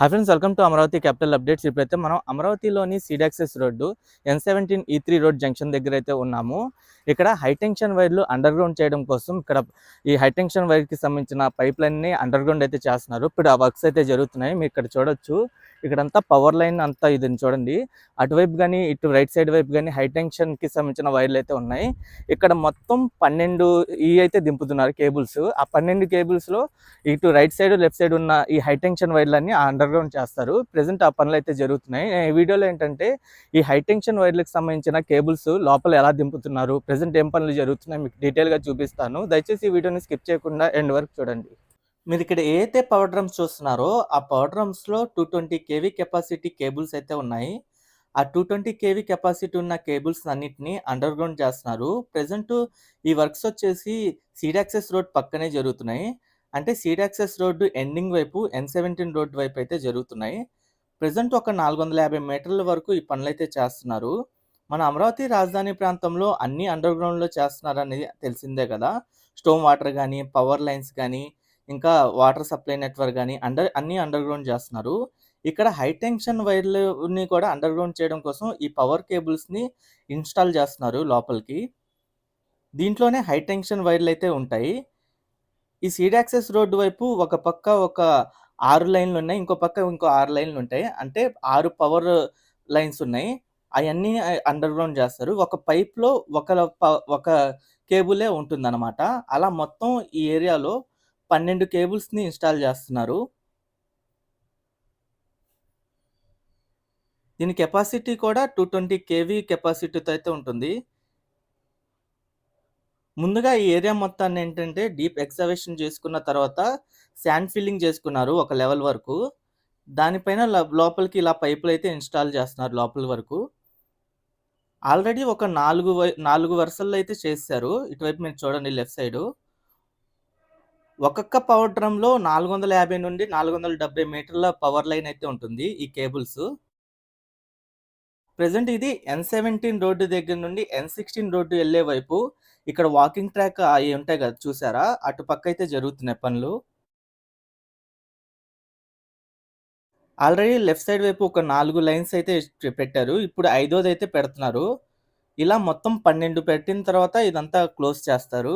Hi friends welcome to Amaravati capital updates ఇప్పుడైతే మనం అమరావతిలోని seed access road N seventeen E three road junction దగ్గర అయితే ఉన్నాము. ఇక్కడ హైటెన్షన్ వైర్లు అండర్ గ్రౌండ్ చేయడం కోసం ఇక్కడ ఈ హైటెన్షన్ వైర్కి సంబంధించిన పైప్ లైన్ని అండర్ గ్రౌండ్ అయితే చేస్తున్నారు. ఇప్పుడు ఆ వర్క్స్ అయితే జరుగుతున్నాయి. మీరు ఇక్కడ చూడొచ్చు. ఇక్కడంతా పవర్ లైన్ అంతా ఇది చూడండి. అటువైపు కానీ ఇటు రైట్ సైడ్ వైపు కానీ హైటెన్షన్కి సంబంధించిన వైర్లు అయితే ఉన్నాయి. ఇక్కడ మొత్తం పన్నెండు ఈ అయితే దింపుతున్నారు కేబుల్స్ ఆ పన్నెండు కేబుల్స్లో ఇటు రైట్ సైడ్ లెఫ్ట్ సైడ్ ఉన్న ఈ హైటెన్షన్ వైర్లన్నీ అండర్ గ్రౌండ్ చేస్తారు. ప్రజెంట్ ఆ పనులు అయితే జరుగుతున్నాయి. ఈ వీడియోలో ఏంటంటే ఈ హైటెన్షన్ వైర్లకు సంబంధించిన కేబుల్స్ లోపల ఎలా దింపుతున్నారు ప్రజెంట్ ఏం పనులు జరుగుతున్నాయి మీకు డీటెయిల్గా చూపిస్తాను. దయచేసి ఈ వీడియోని స్కిప్ చేయకుండా ఎండ్ వరకు చూడండి. మీరు ఇక్కడ ఏదైతే పవర్ డ్రమ్స్ చూస్తున్నారో ఆ power డ్రమ్స్లో two twenty KV capacity cables అయితే ఉన్నాయి. ఆ టూ ట్వంటీ కేవీ కెపాసిటీ ఉన్న కేబుల్స్ అన్నిటిని అండర్ గ్రౌండ్ చేస్తున్నారు. ప్రజెంట్ ఈ వర్క్స్ వచ్చేసి సీడాక్సెస్ రోడ్ పక్కనే జరుగుతున్నాయి. అంటే సీడాక్సెస్ రోడ్డు ఎండింగ్ వైపు ఎన్ సెవెంటీన్ రోడ్ వైపు అయితే జరుగుతున్నాయి. ప్రజెంట్ ఒక నాలుగు వందల యాభై మీటర్ల వరకు ఈ పనులు అయితే చేస్తున్నారు. మన అమరావతి రాజధాని ప్రాంతంలో అన్ని అండర్ గ్రౌండ్లో చేస్తున్నారు అనేది తెలిసిందే కదా. స్టోమ్ వాటర్ కానీ పవర్ లైన్స్ కానీ ఇంకా వాటర్ సప్లై నెట్వర్క్ కానీ అండర్ అన్నీ అండర్ గ్రౌండ్ చేస్తున్నారు. ఇక్కడ హై టెన్షన్ వైర్లని కూడా అండర్ గ్రౌండ్ చేయడం కోసం ఈ పవర్ కేబుల్స్ని ఇన్స్టాల్ చేస్తున్నారు లోపలికి. దీంట్లోనే హై టెన్షన్ వైర్లు అయితే ఉంటాయి. ఈ సీడాక్సెస్ రోడ్డు వైపు ఒక పక్క ఒక ఆరు లైన్లు ఉన్నాయి ఇంకో పక్క ఇంకో ఆరు లైన్లు ఉంటాయి. అంటే ఆరు పవర్ లైన్స్ ఉన్నాయి. అవన్నీ అండర్ గ్రౌండ్ చేస్తారు. ఒక పైప్లో ఒక ప- ఒక కేబులే ఉంటుందన్నమాట. అలా మొత్తం ఈ ఏరియాలో పన్నెండు కేబుల్స్ని ఇన్స్టాల్ చేస్తున్నారు. దీని కెపాసిటీ కూడా టూ ట్వంటీ కేవీ కెపాసిటీతో అయితే ఉంటుంది. ముందుగా ఈ ఏరియా మొత్తాన్ని ఏంటంటే డీప్ ఎక్సవేషన్ చేసుకున్న తర్వాత శాండ్ ఫిల్లింగ్ చేసుకున్నారు ఒక లెవెల్ వరకు. దానిపైన ల- లోపలికి ఇలా పైపులు అయితే ఇన్స్టాల్ చేస్తున్నారు లోపల వరకు. ఆల్రెడీ ఒక నాలుగు వై- నాలుగు వరుసల్లో అయితే చేశారు. ఇటువైపు మీరు చూడండి లెఫ్ట్ సైడు. ఒక్కొక్క పవర్ డ్రమ్లో నాలుగు వందల యాభై నుండి నాలుగు వందల డెబ్బై మీటర్ల పవర్ లైన్ అయితే ఉంటుంది ఈ కేబుల్స్. ప్రజెంట్ ఇది ఎన్ సెవెంటీన్ రోడ్డు దగ్గర నుండి ఎన్ సిక్స్టీన్ రోడ్డు వెళ్ళే వైపు ఇక్కడ వాకింగ్ ట్రాక్ అవి ఉంటాయి కదా చూసారా? అటు పక్క అయితే జరుగుతున్నాయి పనులు. ఆల్రెడీ లెఫ్ట్ సైడ్ వైపు ఒక నాలుగు లైన్స్ అయితే పెట్టారు. ఇప్పుడు ఐదోది అయితే పెడుతున్నారు. ఇలా మొత్తం పన్నెండు పెట్టిన తర్వాత ఇదంతా క్లోజ్ చేస్తారు.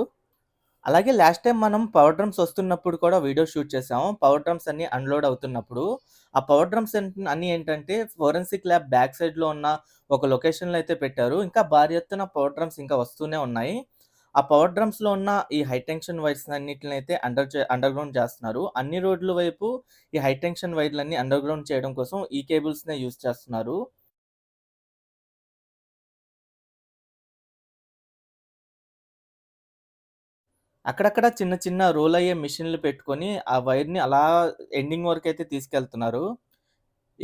అలాగే లాస్ట్ టైం మనం పవర్ డ్రమ్స్ వస్తున్నప్పుడు కూడా వీడియో షూట్ చేసాము. పవర్ డ్రమ్స్ అన్ని అన్లోడ్ అవుతున్నప్పుడు ఆ పవర్ డ్రమ్స్ అన్ని ఏంటంటే ఫోరెన్సిక్ ల్యాబ్ బ్యాక్ సైడ్లో ఉన్న ఒక లొకేషన్లో అయితే పెట్టారు. ఇంకా భారీ ఎత్తున పవర్ డ్రమ్స్ ఇంకా వస్తూనే ఉన్నాయి. ఆ పవర్ డ్రమ్స్లో ఉన్న ఈ హైటెన్షన్ వైర్స్ అన్నిటిని అయితే అండర్ అండర్ గ్రౌండ్ చేస్తున్నారు. అన్ని రోడ్ల వైపు ఈ హైటెన్షన్ వైర్లన్నీ అండర్ గ్రౌండ్ చేయడం కోసం ఈ కేబుల్స్ నే యూజ్ చేస్తున్నారు. అక్కడక్కడ చిన్న చిన్న రోల్ అయ్యే మిషన్లు పెట్టుకొని ఆ వైర్ని అలా ఎండింగ్ వరకు అయితే తీసుకెళ్తున్నారు.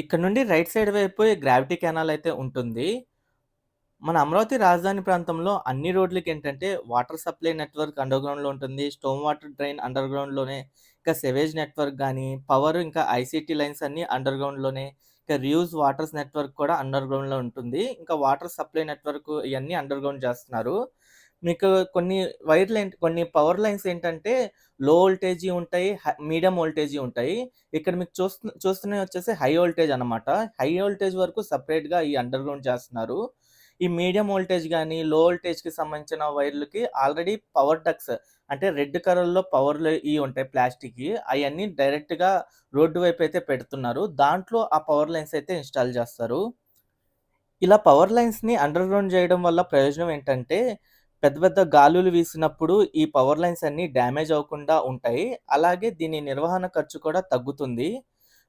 ఇక్కడ నుండి రైట్ సైడ్ వైపు గ్రావిటీ కెనాల్ అయితే ఉంటుంది. మన అమరావతి రాజధాని ప్రాంతంలో అన్ని రోడ్లకి ఏంటంటే వాటర్ సప్లై నెట్వర్క్ అండర్గ్రౌండ్లో ఉంటుంది. స్టోమ్ వాటర్ డ్రైన్ అండర్ గ్రౌండ్లోనే ఇంకా సెవేజ్ నెట్వర్క్ కానీ పవర్ ఇంకా ఐసీటీ లైన్స్ అన్నీ అండర్గ్రౌండ్లోనే ఇంకా రియూజ్ వాటర్స్ నెట్వర్క్ కూడా అండర్గ్రౌండ్లో ఉంటుంది. ఇంకా వాటర్ సప్లై నెట్వర్క్ ఇవన్నీ అండర్గ్రౌండ్ చేస్తున్నారు. మీకు కొన్ని వైర్లు లైన్ కొన్ని పవర్ లైన్స్ ఏంటంటే లో వోల్టేజీ ఉంటాయి మీడియం వోల్టేజీ ఉంటాయి. ఇక్కడ మీకు చూస్తు చూస్తున్నవి వచ్చేసి హై వోల్టేజ్ అనమాట హై వోల్టేజ్ వరకు సపరేట్గా ఈ అండర్ గ్రౌండ్ చేస్తున్నారు. ఈ మీడియం వోల్టేజ్ కానీ లో వోల్టేజ్కి సంబంధించిన వైర్లకి ఆల్రెడీ పవర్ డక్స్ అంటే రెడ్ కలర్లో పవర్లు ఇవి ఉంటాయి ప్లాస్టిక్వి అవన్నీ డైరెక్ట్గా రోడ్డు వైపు అయితే పెడుతున్నారు. దాంట్లో ఆ పవర్ లైన్స్ అయితే ఇన్స్టాల్ చేస్తారు. ఇలా పవర్ లైన్స్ని అండర్ గ్రౌండ్ చేయడం వల్ల ప్రయోజనం ఏంటంటే పెద్ద పెద్ద గాలులు వీసినప్పుడు ఈ పవర్ లైన్స్ అన్ని డ్యామేజ్ అవ్వకుండా ఉంటాయి. అలాగే దీని నిర్వహణ ఖర్చు కూడా తగ్గుతుంది.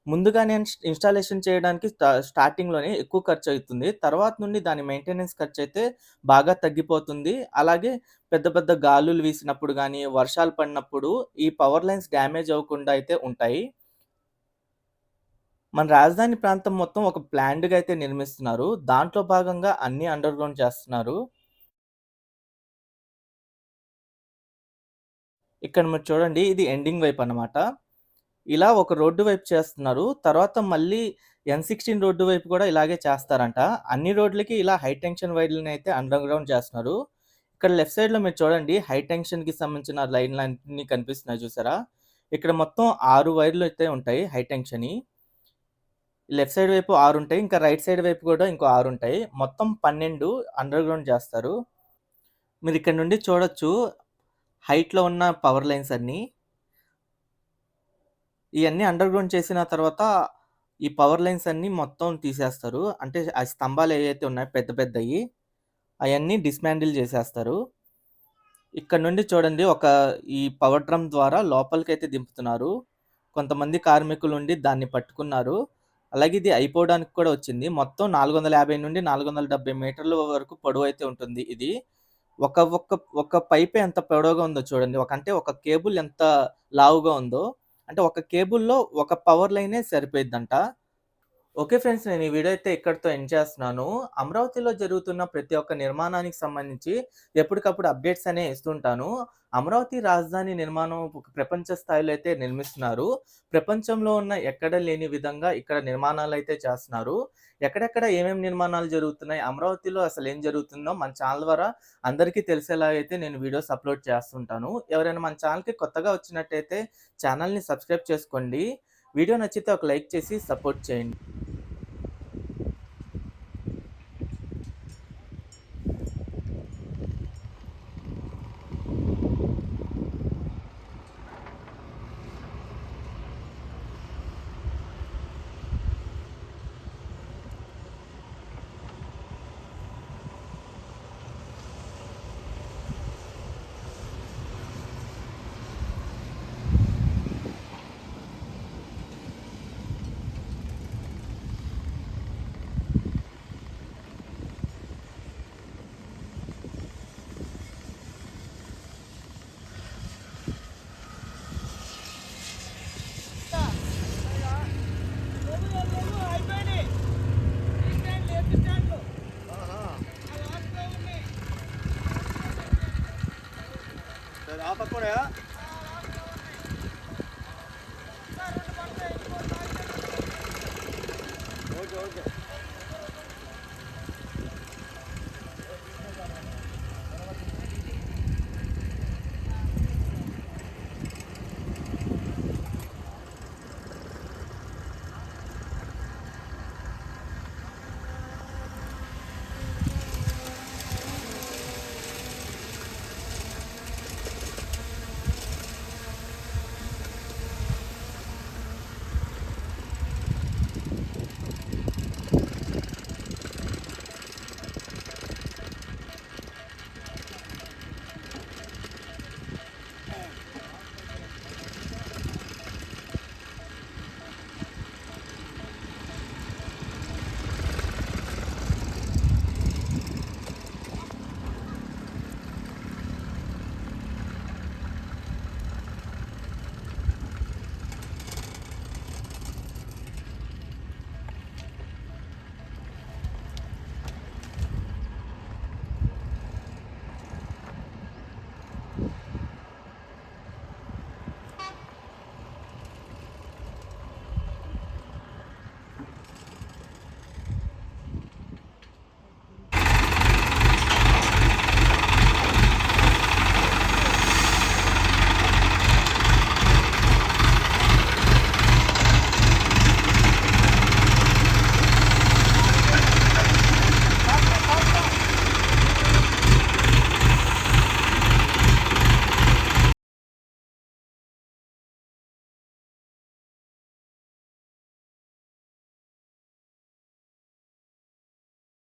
ముందుగా నేను ఇన్స్టాలేషన్ చేయడానికి స్టార్టింగ్లోనే ఎక్కువ ఖర్చు అవుతుంది తర్వాత నుండి దాని మెయింటెనెన్స్ ఖర్చు అయితే బాగా తగ్గిపోతుంది. అలాగే పెద్ద పెద్ద గాలులు వీసినప్పుడు కానీ వర్షాలు పడినప్పుడు ఈ పవర్ లైన్స్ డ్యామేజ్ అవ్వకుండా అయితే ఉంటాయి. మన రాజధాని ప్రాంతం మొత్తం ఒక ప్లాండ్గా అయితే నిర్మిస్తున్నారు. దాంట్లో భాగంగా అన్ని అండర్ గ్రౌండ్ చేస్తున్నారు. ఇక్కడ మీరు చూడండి ఇది ఎండింగ్ వైపు అన్నమాట. ఇలా ఒక రోడ్డు వైపు చేస్తున్నారు. తర్వాత మళ్ళీ ఎన్ సిక్స్టీన్ రోడ్డు వైపు కూడా ఇలాగే చేస్తారంట. అన్ని రోడ్లకి ఇలా హై టెన్షన్ అయితే అండర్ గ్రౌండ్ చేస్తున్నారు. ఇక్కడ లెఫ్ట్ సైడ్‌లో మీరు చూడండి హై టెన్షన్‌కి సంబంధించిన లైన్‌లన్నీ కనిపిస్తున్నాయి చూసారా? ఇక్కడ మొత్తం ఆరు వైర్‌లు అయితే ఉంటాయి హై టెన్షన్‌యి. లెఫ్ట్ సైడ్ వైపు ఆరు ఉంటాయి. ఇంకా రైట్ సైడ్ వైపు కూడా ఇంకో ఆరు ఉంటాయి. మొత్తం 12 అండర్ గ్రౌండ్ చేస్తారు. మీరు ఇక్కడ నుండి చూడొచ్చు హైట్‌లో ఉన్న పవర్ లైన్స్ అన్నీ. ఇవన్నీ అండర్ గ్రౌండ్ చేసిన తర్వాత ఈ పవర్ లైన్స్ అన్నీ మొత్తం తీసేస్తారు. అంటే ఆ స్తంభాలు ఏవైతే ఉన్నాయో పెద్ద పెద్దవి అవన్నీ డిస్మాండిల్ చేసేస్తారు. ఇక్కడ నుండి చూడండి ఒక ఈ పవర్ డ్రమ్ ద్వారా లోపలికైతే దింపుతున్నారు. కొంతమంది కార్మికులు ఉండి దాన్ని పట్టుకున్నారు. అలాగే ఇది అయిపోవడానికి కూడా వచ్చింది. మొత్తం 450-470 మీటర్ల వరకు పొడవు అయితే ఉంటుంది ఇది. ఒక ఒక్క ఒక పైప్ ఎంత పొడవుగా ఉందో చూడండి. ఒక అంటే ఒక కేబుల్ ఎంత లావుగా ఉందో. అంటే ఒక కేబుల్‌లో ఒక పవర్ లైనే సరిపోయిద్దంట. Okay friends. నేను ఈ వీడియో అయితే ఇక్కడితో ఎండ్ చేస్తున్నాను. అమరావతిలో జరుగుతున్న ప్రతి ఒక్క నిర్మాణానికి సంబంధించి ఎప్పటికప్పుడు అప్డేట్స్ అనే ఇస్తుంటాను. అమరావతి రాజధాని నిర్మాణం ఒక ప్రపంచ స్థాయిలో అయితే నిర్మిస్తున్నారు. ప్రపంచంలో ఉన్న ఎక్కడ లేని విధంగా ఇక్కడ నిర్మాణాలు అయితే చేస్తున్నారు. ఎక్కడెక్కడ ఏమేమి నిర్మాణాలు జరుగుతున్నాయి, అమరావతిలో అసలు ఏం జరుగుతుందో మన ఛానల్ ద్వారా అందరికీ తెలిసేలా అయితే నేను వీడియోస్ అప్‌లోడ్ చేస్తుంటాను. ఎవరైనా మన ఛానల్‌కి కొత్తగా వచ్చినట్టయితే ఛానల్‌ని సబ్స్క్రైబ్ చేసుకోండి. వీడియో నచ్చితే ఒక లైక్ చేసి సపోర్ట్ చేయండి.